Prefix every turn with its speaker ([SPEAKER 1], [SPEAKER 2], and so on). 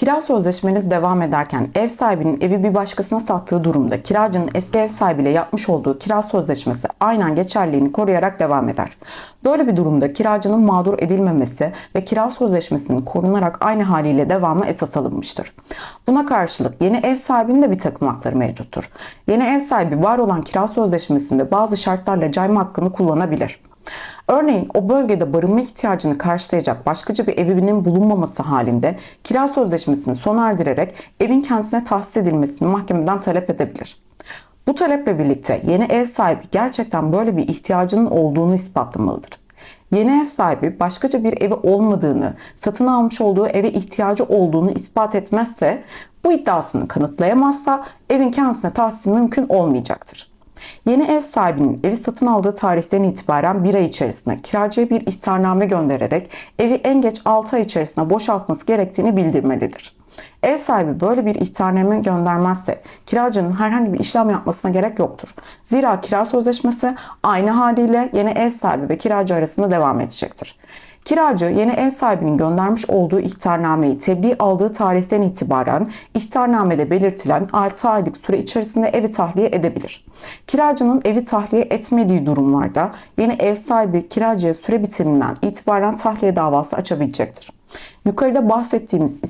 [SPEAKER 1] Kira sözleşmeniz devam ederken ev sahibinin evi bir başkasına sattığı durumda kiracının eski ev sahibiyle yapmış olduğu kira sözleşmesi aynen geçerliğini koruyarak devam eder. Böyle bir durumda kiracının mağdur edilmemesi ve kira sözleşmesinin korunarak aynı haliyle devamı esas alınmıştır. Buna karşılık yeni ev sahibinin de bir takım hakları mevcuttur. Yeni ev sahibi var olan kira sözleşmesinde bazı şartlarla cayma hakkını kullanabilir. Örneğin o bölgede barınma ihtiyacını karşılayacak başkaca bir evinin bulunmaması halinde kira sözleşmesini sona erdirerek evin kendisine tahsis edilmesini mahkemeden talep edebilir. Bu taleple birlikte yeni ev sahibi gerçekten böyle bir ihtiyacının olduğunu ispatlamalıdır. Yeni ev sahibi başkaca bir evi olmadığını, satın almış olduğu eve ihtiyacı olduğunu ispat etmezse, bu iddiasını kanıtlayamazsa evin kendisine tahsisi mümkün olmayacaktır. Yeni ev sahibinin evi satın aldığı tarihten itibaren bir ay içerisinde kiracıya bir ihtarname göndererek evi en geç 6 ay içerisinde boşaltması gerektiğini bildirmelidir. Ev sahibi böyle bir ihtarname göndermezse kiracının herhangi bir işlem yapmasına gerek yoktur. Zira kira sözleşmesi aynı haliyle yeni ev sahibi ve kiracı arasında devam edecektir. Kiracı yeni ev sahibinin göndermiş olduğu ihtarnameyi tebliğ aldığı tarihten itibaren ihtarnamede belirtilen 6 aylık süre içerisinde evi tahliye edebilir. Kiracının evi tahliye etmediği durumlarda yeni ev sahibi kiracıya süre bitiminden itibaren tahliye davası açabilecektir. Yukarıda bahsettiğimiz